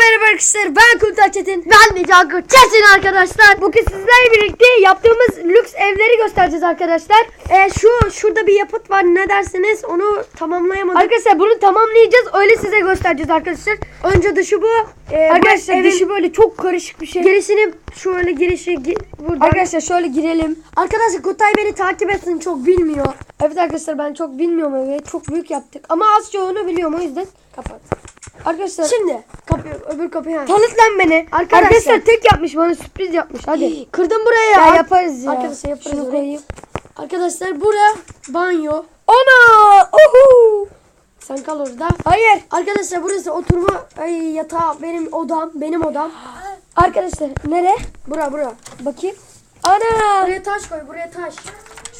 merhaba arkadaşlar. Ben Kuntal Çetin. Ben de Cankut Çetin arkadaşlar. Bugün sizlerle birlikte yaptığımız lüks evleri göstereceğiz arkadaşlar. Ee, şu şurada bir yapıt var. Ne dersiniz? Onu tamamlayamadık. Arkadaşlar bunu tamamlayacağız. Öyle size göstereceğiz arkadaşlar. Önce dışı bu. Ee, Arkadaşlar bu evin dışı böyle çok karışık bir şey. girişini şöyle girişi gi- buradan. Arkadaşlar şöyle girelim. Arkadaşlar Kutay beni takip etsin çok bilmiyor. Evet arkadaşlar ben çok bilmiyorum evi. Çok büyük yaptık. Ama az çoğunu biliyorum o yüzden kapat. Arkadaşlar Şimdi kapı öbür kapıyı ha. tanıt lan beni. Arkadaşlar- Arkadaşlar, tek yapmış bana sürpriz yapmış. Hadi. Kırdım buraya Ya ya. yaparız ya. Arkadaşlar yaparız Şunu orayı. koyayım. Arkadaşlar bura banyo. Ana! Ohu! Sen kal orada. Hayır. Arkadaşlar burası oturma ay, yatağı benim odam. Benim odam. Arkadaşlar nere? Bura bura. Bakayım. Ana! Buraya taş koy buraya taş.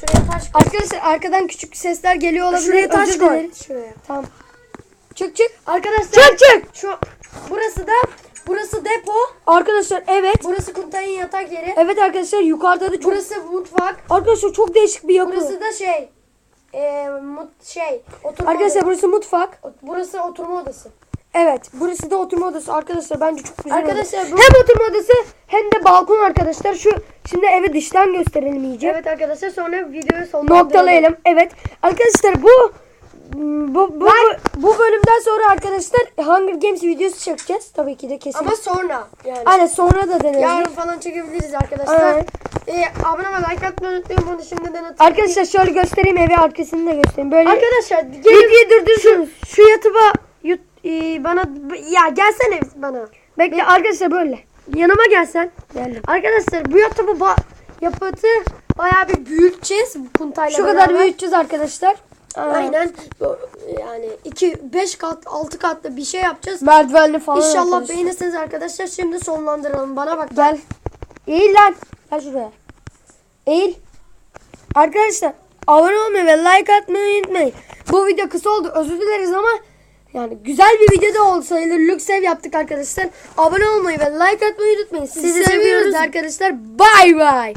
Şuraya taş koy. Arkadaşlar arkadan küçük sesler geliyor olabilir. Şuraya taş Özür koy. dileriz. Şuraya. Tamam. Çık çık. Arkadaşlar Çık çık. şu burası da burası depo. Arkadaşlar evet. Burası Kuntay'ın yatak yeri. Evet arkadaşlar yukarıda da çok... Burası mutfak. Arkadaşlar çok değişik bir yapı. Burası da şey. E, mut, şey oturma Arkadaşlar odası. burası mutfak. burası oturma odası. Evet. Burası da oturma odası. Arkadaşlar bence çok güzel. Arkadaşlar oldu. bu- Hem oturma odası hem de balkon arkadaşlar. Şu şimdi evi dıştan gösterelim iyice. Evet arkadaşlar sonra videoyu sonlandıralım. Noktalayalım. Evet. Arkadaşlar bu bu, bu, bu, bu bölümden sonra arkadaşlar Hunger Games videosu çekeceğiz. Tabii ki de kesin. Ama sonra yani. Aynen sonra da deneriz. Yarın falan çekebiliriz arkadaşlar. Aynen. Ee, abone ve like atmayı unutmayın. Bunu şimdiden atayım. Arkadaşlar şöyle göstereyim evi arkasını da göstereyim. Böyle Arkadaşlar gelin videoyu durdurursunuz. şu yatıma yut, e, bana ya gelsene bana. Bekle arkadaşlar böyle. Yanıma gelsen. Geldim. Arkadaşlar bu yatıma ba yapıtı bayağı bir büyüteceğiz puntayla Şu kadar beraber. büyüteceğiz arkadaşlar. Aynen. Yani 2 5 kat 6 katlı bir şey yapacağız. Merdivenli falan. İnşallah arkadaşlar. beğenirsiniz arkadaşlar. Şimdi sonlandıralım. Bana bak. Gel. Eğil lan. Gel şuraya. Eğil. Arkadaşlar abone olmayı ve like atmayı unutmayın. Bu video kısa oldu özür dileriz ama yani güzel bir video da oldu sayılır. Lüks ev yaptık arkadaşlar. Abone olmayı ve like atmayı unutmayın. Sizi, Sizi seviyoruz seviyoruz. arkadaşlar. Bay bay.